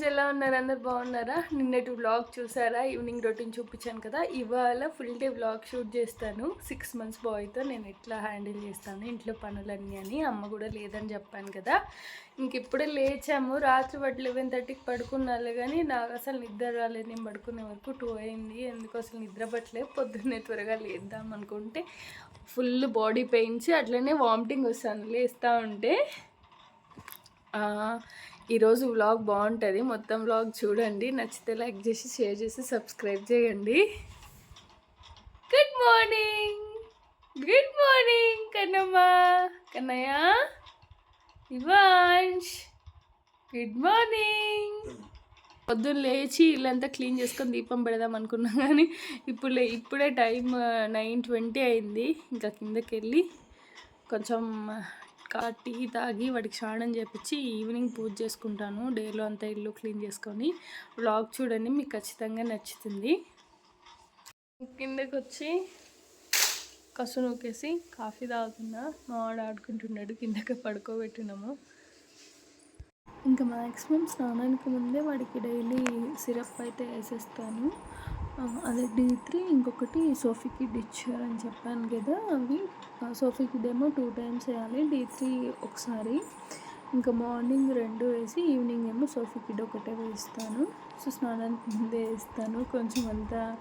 Friends ఎలా ఉన్నారు? అందరు బాగున్నారా? నిన్నటి వ్లాగ్ చూసారా? ఈవినింగ్ రొటీన్ చూపించాను కదా. ఇవాళ ఫుల్ డే వ్లాగ్ షూట్ చేస్తాను. సిక్స్ మంత్స్ బాయ్తో నేను ఎట్లా హ్యాండిల్ చేస్తాను ఇంట్లో పనులన్నీ అని అమ్మ కూడా లేదని చెప్పాను కదా. ఇంక ఇప్పుడే లేచాము. రాత్రి పట్ల లెవెన్ థర్టీకి పడుకున్నాలే కానీ నాకు అసలు నిద్ర రాలేదు. నేను పడుకునే వరకు టూ అయింది. ఎందుకు అసలు నిద్ర పట్టలేదు? పొద్దున్నే త్వరగా లేద్దాం అనుకుంటే ఫుల్ బాడీ పెయిన్స్ అట్లనే వామిటింగ్ వస్తాను. లేస్తూ ఉంటే ఈరోజు వ్లాగ్ బాగుంటుంది. మొత్తం వ్లాగ్ చూడండి. నచ్చితే లైక్ చేసి షేర్ చేసి సబ్స్క్రైబ్ చేయండి. Good morning good morning Kannamma. Kannayya. Ivansh. Good morning పొద్దున్న లేచి ఇల్లంతా క్లీన్ చేసుకొని దీపం పెడదాం అనుకున్నాం కానీ ఇప్పుడు లే- ఇప్పుడే టైం నైన్ ట్వంటీ అయింది. ఇంకా కిందకి వెళ్ళి కొంచెం టీ తాగి వాడికి స్నానం చేపించి ఈవినింగ్ పూజ చేసుకుంటాను. డేలో అంతా ఇల్లు క్లీన్ చేసుకొని. వ్లాగ్ చూడండి మీకు ఖచ్చితంగా నచ్చుతుంది. కిందకి వచ్చి కసు నూకేసి కాఫీ తాగుతున్నా. మా వాడు ఆడుకుంటున్నాడు కిందకి పడుకోబెట్టినాము ఇంకా మ్యాక్సిమం స్నానానికి ముందే వాడికి డైలీ సిరప్ అయితే వేసేస్తాను. అదే డీ త్రీ ఇంకొకటి సోఫీకి డిచ్చర్ అని చెప్పాను కదా అవి. సోఫీకి ఏమో టూ టైమ్స్ వేయాలి డీ త్రీ ఒకసారి. ఇంకా మార్నింగ్ రెండు వేసి ఈవినింగ్ ఏమో సోఫీకిడ్ ఒకటే వేస్తాను. సో స్నానానికి ముందే వేస్తాను. కొంచెం అంతా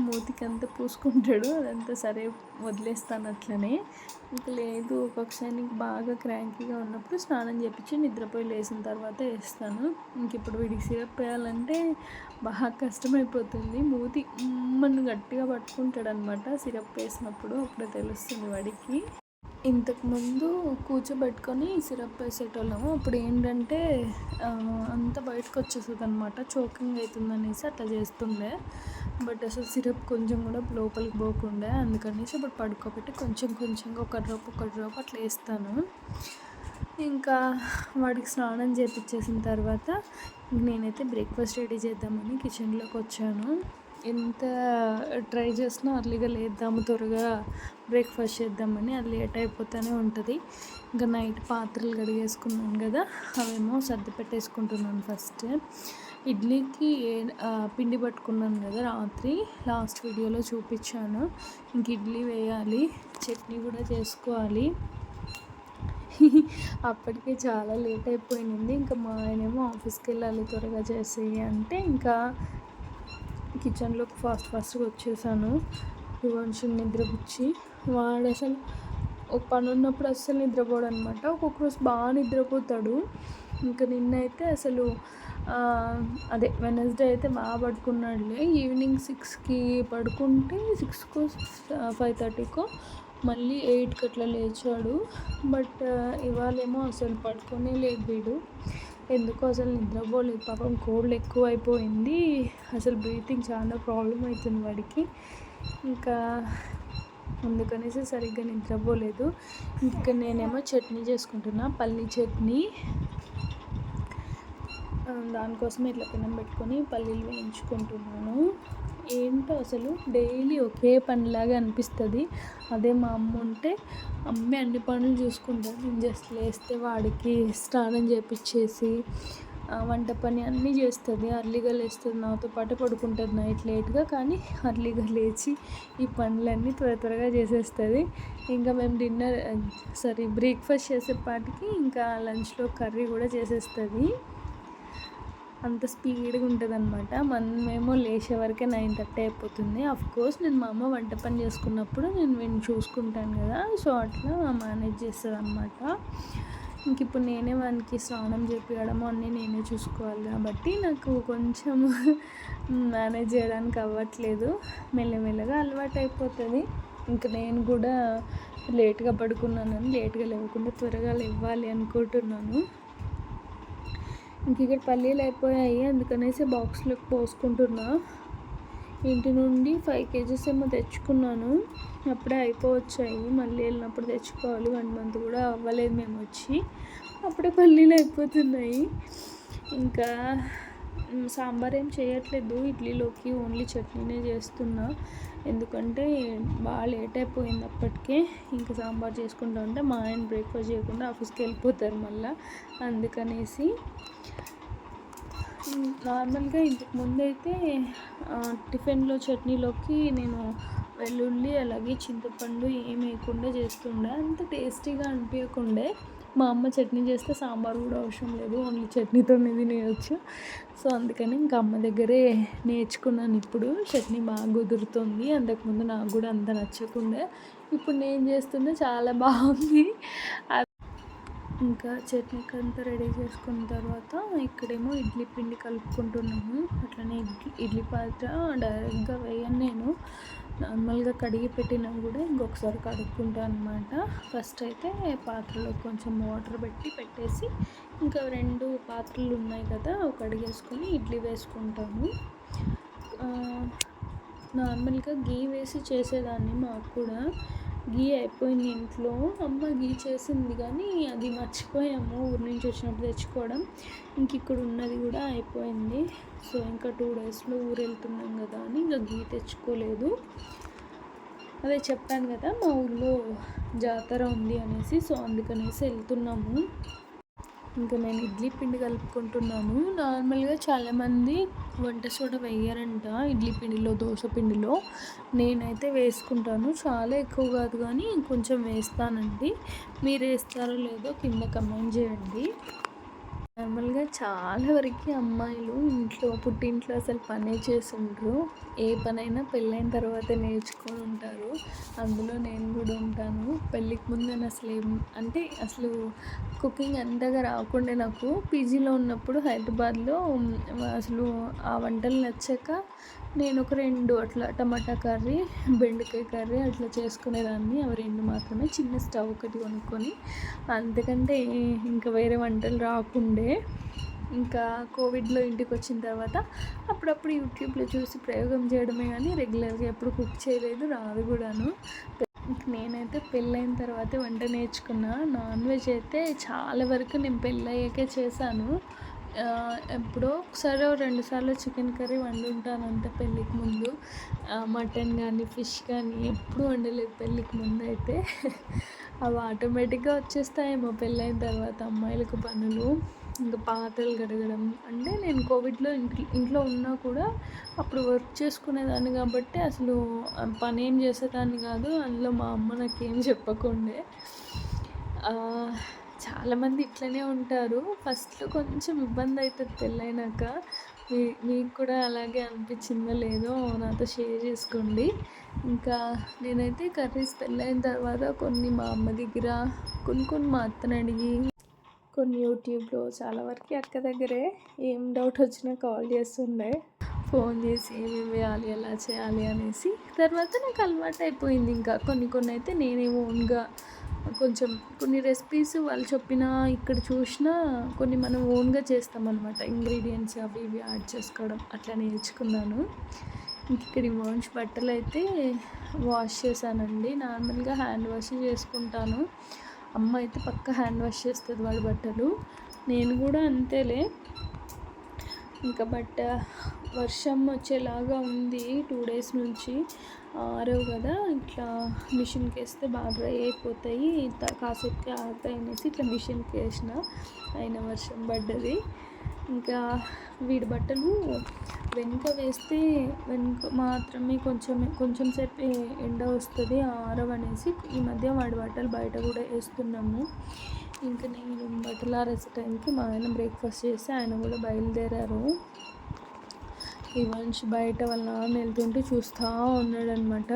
మూతికి అంతా పూసుకుంటాడు అదంతా సరే వదిలేస్తాను అట్లనే. ఇంక లేదు ఒక్కొక్కసారి బాగా క్రాంకీగా ఉన్నప్పుడు స్నానం చేపించి నిద్రపోయి లేచిన తర్వాత వేస్తాను. ఇంక ఇప్పుడు వీడికి సిరప్ వేయాలంటే బాగా కష్టమైపోతుంది. మూతి మన గట్టిగా పట్టుకుంటాడు అనమాట సిరప్ వేసినప్పుడు అప్పుడే తెలుస్తుంది వాడికి. ఇంతకుముందు కూర్చోబెట్టుకొని సిరప్ వేసేటోళ్ళము. అప్పుడు ఏంటంటే అంతా బయటకు వచ్చేస్తుంది అనమాట చోకింగ్ అవుతుంది అనేసి అట్లా చేస్తుండే. బట్ అసలు సిరప్ కొంచెం కూడా లోపలికి పోకుండే. అందుకనేసి ఇప్పుడు పడుకోబెట్టి కొంచెం కొంచెంగా ఒక డ్రాప్ ఒక డ్రాప్ అట్లా వేస్తాను. ఇంకా వాడికి స్నానం చేపించేసిన తర్వాత నేనైతే బ్రేక్ఫాస్ట్ రెడీ చేద్దామని కిచెన్లోకి వచ్చాను ఎంత ట్రై చేసినా అర్లీగా లేద్దాము త్వరగా బ్రేక్ఫాస్ట్ చేద్దామని అది లేట్ అయిపోతూనే ఉంటుంది. ఇంకా నైట్ పాత్రలు కడిగేసుకున్నాను కదా అవేమో సర్ది పెట్టేసుకుంటున్నాను ఫస్ట్. ఇడ్లీకి ఏ- పిండి పట్టుకున్నాను కదా రాత్రి లాస్ట్ వీడియోలో చూపించాను. ఇంక ఇడ్లీ వేయాలి చట్నీ కూడా చేసుకోవాలి. అప్పటికే చాలా లేట్ అయిపోయింది. ఇంకా మా ఆయనేమో ఆఫీస్కి వెళ్ళాలి త్వరగా చేసి అంటే ఇంకా కిచెన్లోకి ఫాస్ట్ ఫాస్ట్గా వచ్చేసాను. యువాన్షుని నిద్రపుచ్చి వాడు అసలు ఒక పని ఉన్నప్పుడు అస్సలు నిద్రపోడు అనమాట ఒక్కొక్క రోజు బాగా నిద్రపోతాడు. ఇంకా నిన్నైతే అసలు అదే వెనస్డే అయితే బాగా పడుకున్నాడులే. ఈవినింగ్ సిక్స్కి పడుకుంటే సిక్స్కో ఫైవ్ థర్టీకో మళ్ళీ ఎయిట్కి అట్లా లేచాడు. బట్ ఇవాళేమో అసలు పడుకునే లేదు వీడు. ఎందుకో అసలు నిద్రపోలేదు. పాపం కోల్డ్ ఎక్కువ అయిపోయింది అసలు బ్రీతింగ్ చాలా ప్రాబ్లం అవుతుంది వాడికి. ఇంకా అందుకనేసి సరిగ్గా నిద్రపోలేదు. ఇంకా నేనేమో చట్నీ చేసుకుంటున్నా. పల్లీ చట్నీ. దానికోసం ఇట్లా పెనం పెట్టుకొని పల్లీలు వేయించుకుంటున్నాను. ఏంటో అసలు డైలీ ఒకే పనిలాగా అనిపిస్తుంది. అదే మా అమ్మ ఉంటే అమ్మే అన్ని పనులు చూసుకుంటారు నేను జస్ట్ లేస్తే వాడికి స్నానం చేపించేసి వంట పని అన్నీ చేస్తుంది. అర్లీగా లేస్తుంది. నాతో పాటు పడుకుంటుంది నైట్ లేట్గా. కానీ అర్లీగా లేచి ఈ పనులన్నీ త్వర త్వరగా చేసేస్తుంది. ఇంకా మేము డిన్నర్ సారీ బ్రేక్ఫాస్ట్ చేసేపాటికి ఇంకా లంచ్లో కర్రీ కూడా చేసేస్తుంది. అంత స్పీడ్గా ఉంటుంది అనమాట మనమేమో లేచే వరకే నైన్ థర్టీ అయిపోతుంది. కోర్స్ నేను మా అమ్మ వంట పని చేసుకున్నప్పుడు నేను వీడిని చూసుకుంటాను కదా. సో అట్లా మేనేజ్ చేస్తుంది అనమాట ఇంక ఇప్పుడు నేనే వానికి స్నానం చేపించడం అన్నీ నేనే చూసుకోవాలి కాబట్టి నాకు కొంచెం మేనేజ్ చేయడానికి అవ్వట్లేదు. మెల్లమెల్లగా అలవాటు అయిపోతుంది ఇంక నేను కూడా లేట్గా పడుకున్నానని లేట్గా లేవకుండా త్వరగా లేవాలి అనుకుంటున్నాను. ఇంక ఇక్కడ పల్లీలు అయిపోయాయి. అందుకనేసి బాక్స్లోకి పోసుకుంటున్నా. ఇంటి నుండి ఫైవ్ కేజీస్ ఏమో తెచ్చుకున్నాను. అప్పుడే అయిపోవచ్చాయి. మళ్ళీ వెళ్ళినప్పుడు తెచ్చుకోవాలి. వన్ మంత్ కూడా అవ్వలేదు మేము వచ్చి అప్పుడే పల్లీలు అయిపోతున్నాయి. ఇంకా సాంబార్ ఏం చేయట్లేదు. ఇడ్లీలోకి ఓన్లీ చట్నీనే చేస్తున్నా. ఎందుకంటే బాగా లేట్ అయిపోయింది అప్పటికే. ఇంకా సాంబార్ చేసుకుంటా ఉంటే మా ఆయన బ్రేక్ఫాస్ట్ చేయకుండా ఆఫీస్కి వెళ్ళిపోతారు మళ్ళీ. అందుకనేసి నార్మల్గా ఇంతకు ముందైతే టిఫిన్లో చట్నీలోకి నేను వెల్లుల్లి అలాగే చింతపండు ఏం వేయకుండా చేస్తుండే. అంత టేస్టీగా అనిపించకుండే. మా అమ్మ చట్నీ చేస్తే సాంబార్ కూడా అవసరం లేదు ఓన్లీ చట్నీతోనే తినేయచ్చు. సో అందుకని ఇంకా అమ్మ దగ్గరే నేర్చుకున్నాను ఇప్పుడు. చట్నీ బాగా కుదురుతుంది అంతకుముందు నాకు కూడా అంత నచ్చకుండే. ఇప్పుడు నేను చేస్తుంటే చాలా బాగుంది. ఇంకా చట్నీకి అంతా రెడీ చేసుకున్న తర్వాత ఇక్కడేమో ఇడ్లీ పిండి కలుపుకుంటున్నాము. అట్లనే ఇడ్లీ ఇడ్లీ పాత్ర డైరెక్ట్గా వేయను నేను. నార్మల్గా కడిగి పెట్టినా కూడా ఇంకొకసారి కడుక్కుంటాను అనమాట ఫస్ట్ అయితే పాత్రలో కొంచెం వాటర్ పెట్టి పెట్టేసి ఇంకా రెండు పాత్రలు ఉన్నాయి కదా అవి కడిగేసుకొని ఇడ్లీ వేసుకుంటాము. నార్మల్గా గీ వేసి చేసేదాన్ని మాకు కూడా. గీ అయిపోయింది ఇంట్లో. అమ్మ గీ చేసింది కానీ అది మర్చిపోయాము. ఊరి నుంచి వచ్చినప్పుడు తెచ్చుకోవడం. ఇంక ఇక్కడ ఉన్నది కూడా అయిపోయింది. సో ఇంకా టూ డేస్లో ఊరు వెళ్తున్నాం కదా అని ఇంకా గీ తెచ్చుకోలేదు. అదే చెప్పాను కదా మా ఊళ్ళో జాతర ఉంది అనేసి సో అందుకనేసి వెళ్తున్నాము. ఇంకా నేను ఇడ్లీ పిండి కలుపుకుంటున్నాను. నార్మల్గా చాలామంది వంట సోడా వేయరంట ఇడ్లీ పిండిలో దోశ పిండిలో. నేనైతే వేసుకుంటాను. చాలా ఎక్కువ కాదు కానీ కొంచెం వేస్తానండి. మీరు వేస్తారో లేదో కింద కమెంట్ చేయండి. నార్మల్గా చాలా వరకు అమ్మాయిలు ఇంట్లో పుట్టింట్లో అసలు పనే ఉండరు ఏ పనైనా పెళ్ళైన తర్వాత నేర్చుకొని ఉంటారు. అందులో నేను కూడా ఉంటాను. పెళ్ళికి ముందు నేను అసలు ఏం అంటే అసలు కుకింగ్ అంతగా రాకుండా నాకు పీజీలో ఉన్నప్పుడు హైదరాబాద్లో అసలు ఆ వంటలు నచ్చాక నేను ఒక రెండు అట్లా టమాటా కర్రీ బెండకాయ కర్రీ అట్లా చేసుకునేదాన్ని. అవి రెండు మాత్రమే. చిన్న స్టవ్ ఒకటి కొనుక్కొని అంతకంటే ఇంకా వేరే వంటలు రాకుండే. ఇంకా కోవిడ్లో ఇంటికి వచ్చిన తర్వాత అప్పుడప్పుడు యూట్యూబ్లో చూసి ప్రయోగం చేయడమే కానీ రెగ్యులర్గా ఎప్పుడు కుక్ చేయలేదు రాదు కూడాను. నేనైతే పెళ్ళైన తర్వాతే వంట నేర్చుకున్నా. నాన్ వెజ్ అయితే చాలా వరకు నేను పెళ్ళయ్యాకే చేశాను. ఎప్పుడో ఒకసారి రెండు సార్లు చికెన్ కర్రీ వండుంటాను అంతే పెళ్ళికి ముందు. మటన్ కానీ ఫిష్ కానీ ఎప్పుడు వండలేదు పెళ్ళికి ముందు అయితే అవి ఆటోమేటిక్గా వచ్చేస్తాయేమో పెళ్ళైన తర్వాత అమ్మాయిలకు పనులు ఇంకా పాత్రలు కడగడం. అంటే నేను కోవిడ్లో ఇంట్లో ఇంట్లో ఉన్నా కూడా అప్పుడు వర్క్ చేసుకునేదాన్ని కాబట్టి అసలు పని ఏం చేసేదాన్ని కాదు. అందులో మా అమ్మ నాకేం చెప్పకుండే. చాలామంది ఇట్లనే ఉంటారు. ఫస్ట్లో కొంచెం ఇబ్బంది అవుతుంది పెళ్ళైనాక. మీ మీకు కూడా అలాగే అనిపించిందో లేదో నాతో షేర్ చేసుకోండి. ఇంకా నేనైతే కర్రీస్ పెళ్ళైన తర్వాత కొన్ని మా అమ్మ దగ్గర కొన్ని కొన్ని మా అత్తని అడిగి కొన్ని యూట్యూబ్లో చాలా వరకు అక్క దగ్గరే ఏం డౌట్ వచ్చినా కాల్ చేస్తుండే. ఫోన్ చేసి ఏమేమి వేయాలి ఎలా చేయాలి అనేసి. తర్వాత నాకు అలవాటు అయిపోయింది ఇంకా. కొన్ని కొన్ని అయితే నేనే ఓన్గా కొంచెం కొన్ని రెసిపీస్ వాళ్ళు చెప్పిన ఇక్కడ చూసినా కొన్ని మనం ఓన్గా చేస్తామన్నమాట. ఇంగ్రీడియంట్స్ అవి ఇవి యాడ్ చేసుకోవడం అట్లా నేర్చుకున్నాను. ఇక్కడ వాష్ బట్టలు అయితే వాష్ చేశానండి. నార్మల్గా హ్యాండ్ వాష్ చేసుకుంటాను. అమ్మ అయితే పక్క హ్యాండ్ వాష్ చేస్తుంది వాళ్ళ బట్టలు. నేను కూడా అంతేలే. ఇంకా బట్ట వర్షం వచ్చేలాగా ఉంది. టూ డేస్ నుంచి ఆరవు కదా ఇట్లా మిషన్కి వేస్తే బాగా డ్రై అయిపోతాయి. కాసేపు ఆరుతాయి అనేసి ఇట్లా మిషన్కి వేసిన అయిన వర్షం పడ్డది. ఇంకా వీడి బట్టలు వెనుక వేస్తే వెనుక మాత్రమే కొంచెం కొంచెం సేపు ఎండ వస్తుంది ఆరవనేసి ఈ మధ్య వాడి బట్టలు బయట కూడా వేస్తున్నాము. ఇంకా నేను బట్టలు ఆరేసే టైంకి మా ఆయన బ్రేక్ఫాస్ట్ చేసి ఆయన కూడా బయలుదేరారు. ఇవాంశ్ బయట వాళ్ళ నాన్న వెళ్తుంటే చూస్తూ ఉన్నాడనమాట.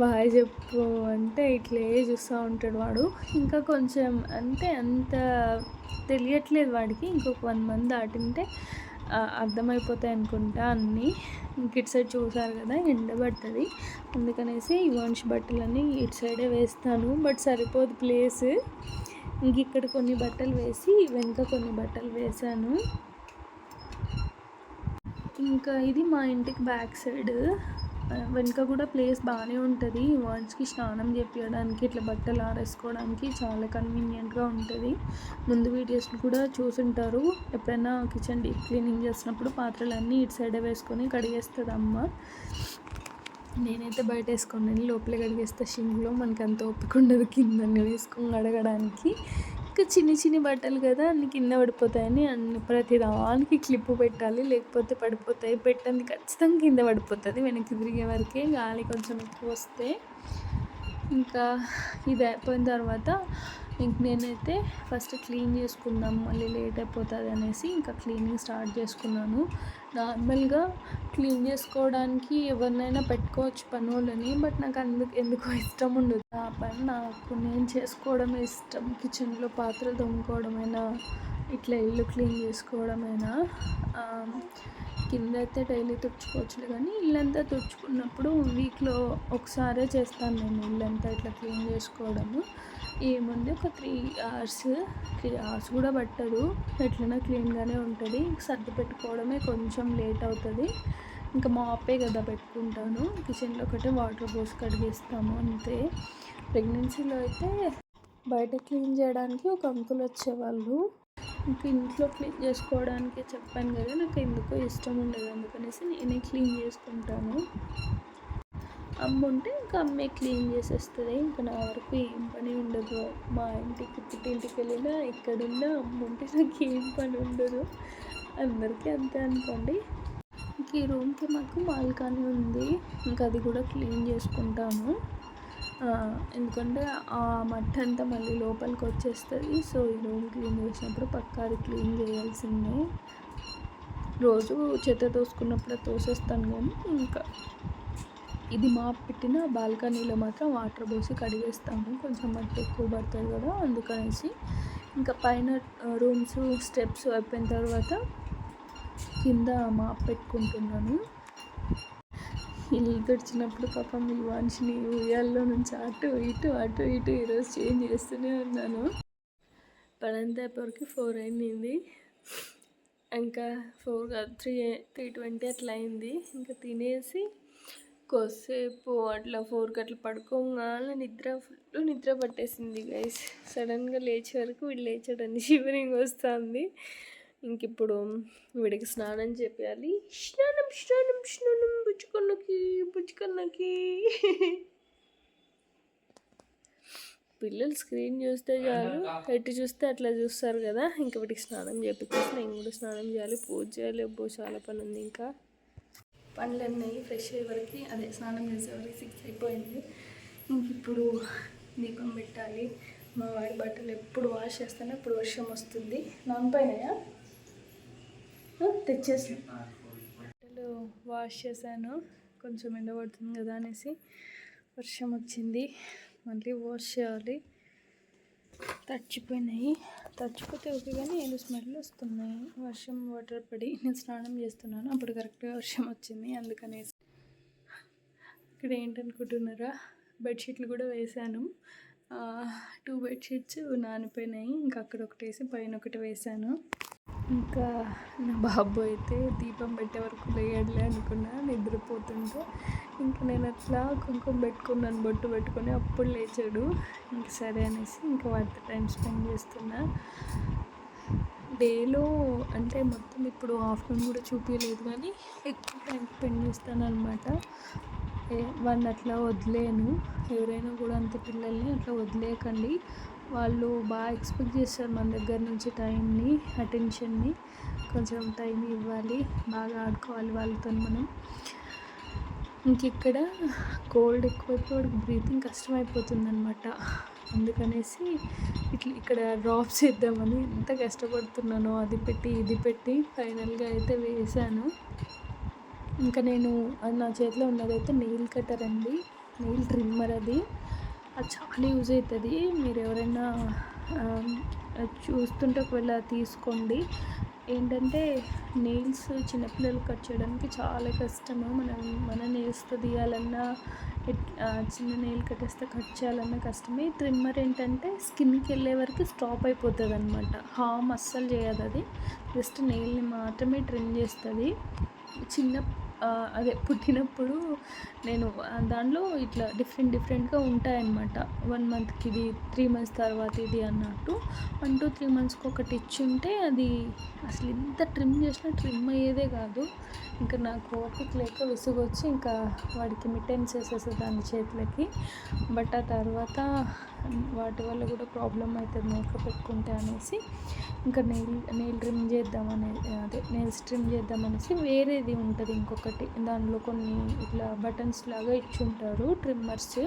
బాయ్ చెప్పు అంటే ఇట్లే చూస్తూ ఉంటాడు వాడు. ఇంకా కొంచెం అంటే అంత తెలియట్లేదు వాడికి. ఇంకొక వన్ మంత్ దాటింటే అర్థమైపోతాయి అనుకుంటా అన్నీ. ఇంక ఇటు సైడ్ చూసారు కదా ఎండబడుతుంది అందుకనేసి ఇవాంశ్ బట్టలన్నీ ఇటు సైడే వేస్తాను. బట్ సరిపోదు ప్లేస్. ఇంక ఇక్కడ కొన్ని బట్టలు వేసి వెనుక కొన్ని బట్టలు వేసాను ఇంకా ఇది మా ఇంటికి బ్యాక్ సైడ్. వెనుక కూడా ప్లేస్ బాగానే ఉంటుంది. వాడ్స్కి స్నానం చేపించడానికి ఇట్లా బట్టలు ఆరేసుకోవడానికి చాలా కన్వీనియంట్గా ఉంటుంది. ముందు వీడియోస్ కూడా చూసుంటారు. ఎప్పుడైనా కిచెన్ డీప్ క్లీనింగ్ చేసినప్పుడు పాత్రలన్నీ ఇటు సైడే వేసుకొని కడిగేస్తుంది అమ్మ. నేనైతే బయట వేసుకున్నాను లోపల కడిగేస్తే షింగ్లో మనకి అంత ఓపిక ఉండదు కింద వేసుకొని కడగడానికి ఇంకా చిన్ని చిన్ని బట్టలు కదా అన్ని కింద పడిపోతాయని అన్ని ప్రతి దానికి క్లిప్ పెట్టాలి లేకపోతే పడిపోతాయి. పెట్టండి ఖచ్చితంగా కింద పడిపోతుంది వెనక్కి తిరిగే వరకే గాలి కొంచెం ఎక్కువ వస్తే. ఇంకా ఇది అయిపోయిన తర్వాత ఇంక నేనైతే ఫస్ట్ క్లీన్ చేసుకుందాం మళ్ళీ లేట్ అయిపోతుంది అనేసి ఇంకా క్లీనింగ్ స్టార్ట్ చేసుకున్నాను. నార్మల్గా క్లీన్ చేసుకోవడానికి ఎవరినైనా పెట్టుకోవచ్చు పని వాళ్ళని బట్ నాకు అందుకు ఎందుకో ఇష్టం ఉండదు. ఆ పని నాకు నేను చేసుకోవడం ఇష్టం. కిచెన్లో పాత్రలు తోముకోవడమైనా ఇట్లా ఇల్లు క్లీన్ చేసుకోవడమైనా కింద అయితే డైలీ తుడుచుకోవచ్చు కానీ ఇల్లంతా తుడుచుకున్నప్పుడు వీక్లో ఒకసారే చేస్తాను నేను ఇల్లంతా ఇట్లా క్లీన్ చేసుకోవడము. ఏముంది ఒక త్రీ అవర్స్ త్రీ అవర్స్ కూడా పట్టదు. ఎట్లైనా క్లీన్గానే ఉంటుంది. సర్ది పెట్టుకోవడమే కొంచెం లేట్ అవుతుంది. ఇంకా మాపే కదా పెట్టుకుంటాను. కిచెన్లో ఒకటే వాటర్ పోసి కడిగేస్తాము అంతే. ప్రెగ్నెన్సీలో అయితే బయట క్లీన్ చేయడానికి ఒక అంకుల్ వచ్చేవాళ్ళు. ఇంకా ఇంట్లో క్లీన్ చేసుకోవడానికి చెప్పాను కదా నాకు ఎందుకో ఇష్టం ఉండదు అందుకనేసి నేనే క్లీన్ చేసుకుంటాను. అమ్మ ఉంటే ఇంకా అమ్మే క్లీన్ చేసేస్తుంది ఇంకా నా వరకు ఏం పని ఉండదు. మా ఇంటికి పుట్టింటికి వెళ్ళినా ఎక్కడున్నా అమ్మ ఉంటే నాకు ఏం పని ఉండదు. అందరికీ అంతే అనుకోండి. ఇంక ఈ రూమ్కి మాకు బాల్కనీ ఉంది ఇంకా అది కూడా క్లీన్ చేసుకుంటాము ఎందుకంటే ఆ మట్టి అంతా మళ్ళీ లోపలికి వచ్చేస్తుంది. సో ఈ రూమ్ క్లీన్ చేసినప్పుడు పక్కా అది క్లీన్ చేయాల్సిందే. రోజు చెత్త తోసుకున్నప్పుడు తోసేస్తాను కానీ ఇంకా ఇది మా పెట్టిన బాల్కనీలో మాత్రం వాటర్ పోసి కడిగేస్తాము. కొంచెం మట్టి ఎక్కువ పడుతుంది కదా అందుకనేసి ఇంకా పైన రూమ్స్ స్టెప్స్ అయిపోయిన తర్వాత కింద మాప్ పెట్టుకుంటున్నాను. ఇల్లు తుడిచినప్పుడు పాపం ఈ మనిషిని ఉయ్యాల్లో నుంచి అటు ఇటు అటు ఇటు ఈరోజు చేంజ్ చేస్తూనే ఉన్నాను. పనంతా ఫోర్ అయింది. ఇంకా ఫోర్ త్రీ త్రీ ట్వంటీ అట్లా అయింది. ఇంకా తినేసి కొద్దిసేపు అట్లా ఫోర్కి అట్లా పడుకోగానే నిద్ర ఫుల్ నిద్ర పట్టేసింది గైస్ సడన్గా లేచే వరకు వీళ్ళు లేచాడని షివరింగ్ వస్తుంది. ఇంక ఇప్పుడు వీడికి స్నానం చేయాలి స్నానం స్నానం స్నానం బుచ్చుకొన్నకి బుచ్చుకొన్నకి పిల్లలు స్క్రీన్ చూస్తే చాలు. ఎటు చూస్తే అట్లా చూస్తారు కదా. ఇంకా వీటికి స్నానం చేపించేసి నేను కూడా స్నానం చేయాలి. పూజ చేయాలి. అబ్బో చాలా పని ఉంది ఇంకా. పనులు అన్నీ ఫ్రెష్ అయ్యే వరకు అదే స్నానం చేసే వరకు సిక్స్ అయిపోయింది. ఇంక ఇప్పుడు దీపం పెట్టాలి. మా వాడి బట్టలు ఎప్పుడు వాష్ చేస్తానో ఇప్పుడు వర్షం వస్తుంది. నానిపోయినాయా తెచ్చేసి. బట్టలు వాష్ చేశాను. కొంచెం ఎండబడుతుంది కదా అనేసి వర్షం వచ్చింది. మళ్ళీ వాష్ చేయాలి. తడిచిపోయినాయి. తడిచిపోతే ఓకే కానీ ఏడు స్మెల్ వస్తున్నాయి. వర్షం వాటర్ పడి నేను స్నానం చేస్తున్నాను. అప్పుడు కరెక్ట్గా వర్షం వచ్చింది. అందుకనేసి ఇక్కడ ఏంటనుకుంటున్నారా? బెడ్షీట్లు కూడా వేశాను. టూ బెడ్షీట్స్ నానిపోయినాయి. ఇంకా అక్కడ ఒకటి వేసి పైన ఒకటి వేశాను. ఇంకా నా బాబు అయితే దీపం పెట్టే వరకు లేయడలే అనుకున్నా నిద్రపోతుంటే. ఇంకా నేను అట్లా కుంకుమ పెట్టుకున్నాను బొట్టు పెట్టుకొని అప్పుడు లేచాడు. ఇంక సరే అనేసి ఇంకా వాటితో టైం స్పెండ్ చేస్తున్నా. డేలో అంటే మొత్తం ఇప్పుడు ఆఫ్టర్నూన్ కూడా చూపించలేదు కానీ ఎక్కువ టైం స్పెండ్ చేస్తాను అనమాట వాళ్ళని అట్లా వదిలేను. ఎవరైనా కూడా అంత పిల్లల్ని అట్లా వదిలేయకండి వాళ్ళు బాగా ఎక్స్పెక్ట్ చేస్తారు మన దగ్గర నుంచి టైంని అటెన్షన్ని. కొంచెం టైం ఇవ్వాలి బాగా ఆడుకోవాలి వాళ్ళతో మనం. ఇంక ఇక్కడ కోల్డ్ ఎక్కువైపోయి బ్రీతింగ్ కష్టమైపోతుంది అనమాట అందుకనేసి ఇట్లా ఇక్కడ డ్రాప్ చేద్దామని ఎంత కష్టపడుతున్నానో అది పెట్టి ఇది పెట్టి ఫైనల్గా అయితే వేసాను. ఇంకా నేను అది నా చేతిలో ఉన్నదైతే నెయిల్ కట్టర్ అండి. నెయిల్ ట్రిమ్మర్ అది. అది చాలా యూజ్ అవుతుంది. మీరు ఎవరైనా చూస్తుంటే ఒకవేళ తీసుకోండి. ఏంటంటే నెయిల్స్ చిన్నపిల్లలు కట్ చేయడానికి చాలా కష్టము. మనం మన నెయిల్స్తో తీయాలన్నా చిన్న నెయిల్ కట్టేస్తే కట్ చేయాలన్నా కష్టమే. ట్రిమ్మర్ ఏంటంటే స్కిన్కి వెళ్ళే వరకు స్టాప్ అయిపోతుంది అనమాట హామ్ అస్సలు చేయదు అది జస్ట్ నెయిల్ని మాత్రమే ట్రిమ్ చేస్తుంది. చిన్న అదే పుట్టినప్పుడు నేను దాంట్లో దానిలో ఇట్లా డిఫరెంట్ డిఫరెంట్గా ఉంటాయన్నమాట. వన్ మంత్కి ఇది త్రీ మంత్స్ తర్వాత ఇది అన్నట్టు. వన్ టూ త్రీ మంత్స్కి ఒకటి ఇచ్చి ఉంటే అది అసలు ఎంత ట్రిమ్ చేసినా ట్రిమ్ అయ్యేదే కాదు. ఇంకా నాకు ఓపిక లేక విసుగొచ్చి ఇంకా వాడికి మిటెన్స్ వేసేసేదాన్ని చేతులకి. బట్ ఆ తర్వాత వాటి వల్ల కూడా ప్రాబ్లం అవుతుంది మేకప్ పెట్టుకుంటే అనేసి. ఇంకా నెయిల్ నెయిల్ ట్రిమ్ చేద్దామనే అదే నెయిల్స్ ట్రిమ్ చేద్దామనేసి వేరేది ఉంటుంది ఇంకొకటి. దానిలో కొన్ని ఇట్లా బటన్స్ లాగా ఇచ్చుంటారు ట్రిమ్మర్స్.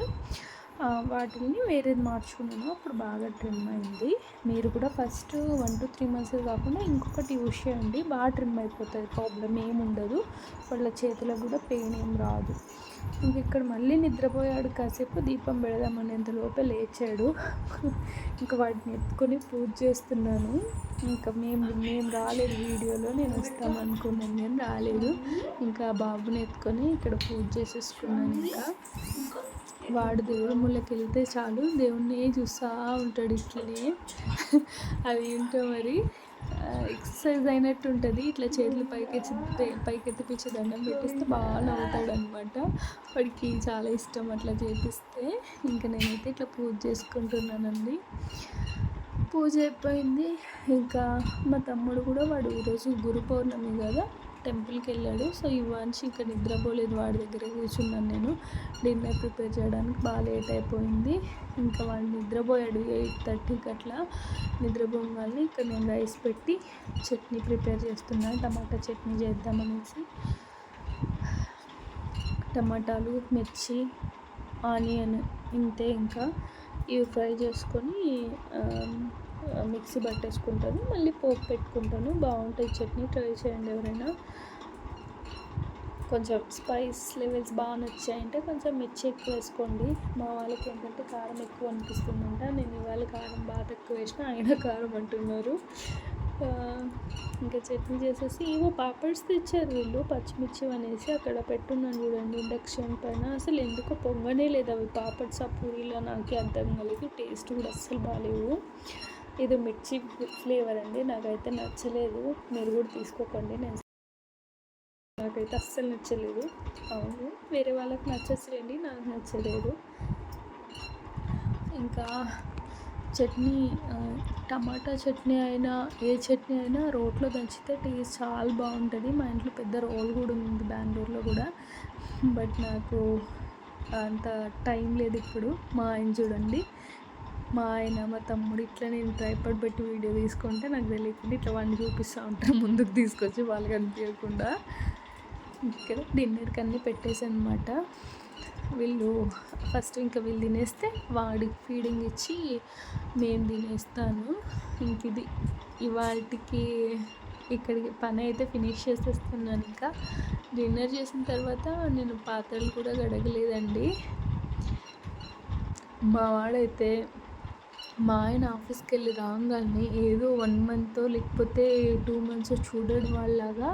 వాటిని వేరేది మార్చుకున్నాను. అప్పుడు బాగా ట్రిమ్ అయింది. మీరు కూడా first one two three months కాకుండా ఇంకొకటి యూస్ చేయండి. బాగా ట్రిమ్ అయిపోతుంది ప్రాబ్లం ఏముండదు. వాళ్ళ చేతులకు కూడా పెయిన్ ఏం రాదు. ఇంక ఇక్కడ మళ్ళీ నిద్రపోయాడు. కాసేపు దీపం పెడదామనేంత లోపే లేచాడు. ఇంకా వాటిని ఎత్తుకొని పూజ చేస్తున్నాను. ఇంకా మేము మేము రాలేదు వీడియోలో నేను వస్తాం అనుకున్నాను నేను రాలేదు. ఇంకా ఆ బాబుని ఎత్తుకొని ఇక్కడ పూజ చేసేసుకున్నాను ఇంకా. వాడు దేవుడి ముళ్ళకి వెళ్తే చాలు. దేవుణ్ణి చూస్తూ ఉంటాడు ఇట్లనే. అది ఏంటో మరి? ఎక్సర్సైజ్ అయినట్టు ఉంటుంది. ఇట్లా చేతులు పైకెత్తి పైకెత్తిపించి దండం పెట్టిస్తే బాగా నవ్వుతాడు అనమాట వాడికి చాలా ఇష్టం అట్లా చేపిస్తే. ఇంకా నేనైతే ఇట్లా పూజ చేసుకుంటున్నానండి. పూజ అయిపోయింది. ఇంకా మా తమ్ముడు కూడా వాడు ఈరోజు గురు పౌర్ణమి కదా. టెంపుల్కి వెళ్ళాడు సో ఇవాంచి ఇంకా నిద్రపోలేదు వాడి దగ్గర కూర్చున్నాను నేను. డిన్నర్ ప్రిపేర్ చేయడానికి బాగా లేట్ అయిపోయింది. ఇంకా వాడు నిద్రపోయాడు ఎయిట్ థర్టీకి అట్లా. నిద్రపోగానే ఇక్కడ నేను రైస్ పెట్టి చట్నీ ప్రిపేర్ చేస్తున్నాను టమాటా చట్నీ చేద్దామనేసి. టమాటాలు మిర్చి ఆనియన్ ఇంతే ఇంకా. ఇవి ఫ్రై చేసుకొని మిక్సీ పట్టేసుకుంటాను మళ్ళీ పోపు పెట్టుకుంటాను. బాగుంటుంది చట్నీ. ట్రై చేయండి ఎవరైనా. కొంచెం స్పైస్ లెవెల్స్ బాగా నచ్చాయంటే కొంచెం మిర్చి ఎక్కువ వేసుకోండి. మా వాళ్ళకి ఏంటంటే కారం ఎక్కువ అనిపిస్తుందంట. నేను ఇవాళ కారం బాగా తక్కువ వేసిన ఆయన కారం అంటున్నారు. ఇంకా చట్నీ చేసేసి ఏవో పాపడ్స్ తెచ్చారు వీళ్ళు. పచ్చిమిర్చి అనేసి అక్కడ పెట్టున్నాను చూడండి. ఇండక్షన్ పైన అసలు ఎందుకో పొంగనే లేదు అవి. పాపడ్స్ ఆ పూరీలో నాకు అర్థం కలిగి టేస్ట్ కూడా అస్సలు బాగాలేవు. ఇది మిర్చి ఫ్లేవర్ అండి. నాకైతే నచ్చలేదు. మీరు కూడా తీసుకోకండి. నేను నాకైతే అస్సలు నచ్చలేదు. అవును వేరే వాళ్ళకి నచ్చచ్చులేండి. నాకు నచ్చలేదు. ఇంకా చట్నీ టమాటా చట్నీ అయినా ఏ చట్నీ అయినా రోట్లో దంచితే టేస్ట్ చాలా బాగుంటుంది. మా ఇంట్లో పెద్ద రోల్ కూడా ఉంది బెంగళూరులో కూడా. బట్ నాకు అంత టైం లేదు ఇప్పుడు మా ఆయన చూడండి. మా ఆయన మా తమ్ముడు ఇట్లా నేను ట్రైపాడ్ పెట్టి వీడియో తీసుకుంటే నాకు తెలియకుండా ఇట్లా వాడిని చూపిస్తూ ఉంటాను ముందుకు తీసుకొచ్చి వాళ్ళకి అనిపించకుండా ఇక్కడ డిన్నర్కి అన్నీ పెట్టేసాను అనమాట వీళ్ళు ఫస్ట్ ఇంకా వీళ్ళు తినేస్తే వాడికి ఫీడింగ్ ఇచ్చి నేను తినేస్తాను. ఇంక ఇది ఇవాటికి ఇక్కడికి పని అయితే ఫినిష్ చేసేస్తున్నాను ఇంకా. డిన్నర్ చేసిన తర్వాత నేను పాత్రలు కూడా గడగలేదండి మా వాడైతే మా ఆయన ఆఫీస్కి వెళ్ళి రాగానే ఏదో వన్ మంత్ లేకపోతే టూ మంత్స్ చూడడం వాళ్ళలాగా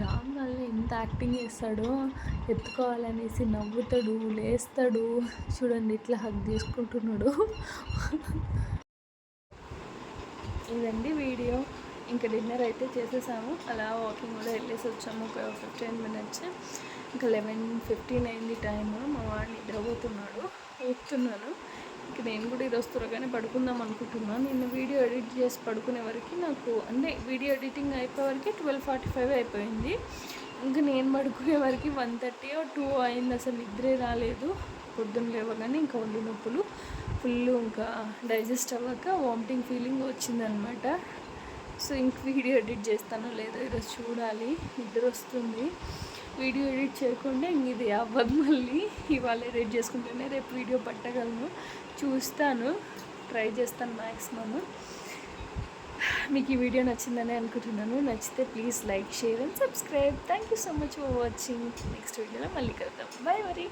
రాగానే ఎంత యాక్టింగ్ చేస్తాడో ఎత్తుకోవాలనేసి నవ్వుతాడు లేస్తాడు. చూడండి ఇట్లా హక్ చేసుకుంటున్నాడు. ఇదండి వీడియో. ఇంకా డిన్నర్ అయితే చేసేసాము. అలా వాకింగ్ కూడా వెళ్ళేసి వచ్చాము ఒక ఫిఫ్టీన్ మినిట్స్. ఇంకా లెవెన్ ఫిఫ్టీన్ అయింది టైము. మా వాడు నిద్రపోతున్నాడు. ఊపుతున్నాను ఇంక నేను కూడా ఈరోజు త్వరగానే పడుకుందాం అనుకుంటున్నాను నిన్న వీడియో ఎడిట్ చేసి పడుకునే వరకు నాకు అంటే వీడియో ఎడిటింగ్ అయిపోయే వరకు ట్వెల్వ్ ఫార్టీ ఫైవ్ అయిపోయింది. ఇంకా నేను పడుకునే వరకు వన్ థర్టీ టూ అయింది అసలు నిద్రే రాలేదు. పొద్దున్న లేవగానే ఇంకా ఒళ్ళు నొప్పులు ఫుల్ ఇంకా డైజెస్ట్ అవ్వక వామిటింగ్ ఫీలింగ్ వచ్చిందనమాట. సో ఇంక వీడియో ఎడిట్ చేస్తానో లేదో ఈరోజు చూడాలి. నిద్ర వస్తుంది. వీడియో ఎడిట్ చేయకుండా ఇది అవ్వదు మళ్ళీ. ఇవాళ ఎడిట్ చేసుకుంటేనే రేపు వీడియో పట్టగలను. చూస్తాను. ట్రై చేస్తాను మ్యాక్సిమమ్ మీకు ఈ వీడియో నచ్చిందని అనుకుంటున్నాను. నచ్చితే please like share and subscribe. Thank you so much for watching next వీడియోలో మళ్ళీ కలుద్దాం. బాయ్ మరి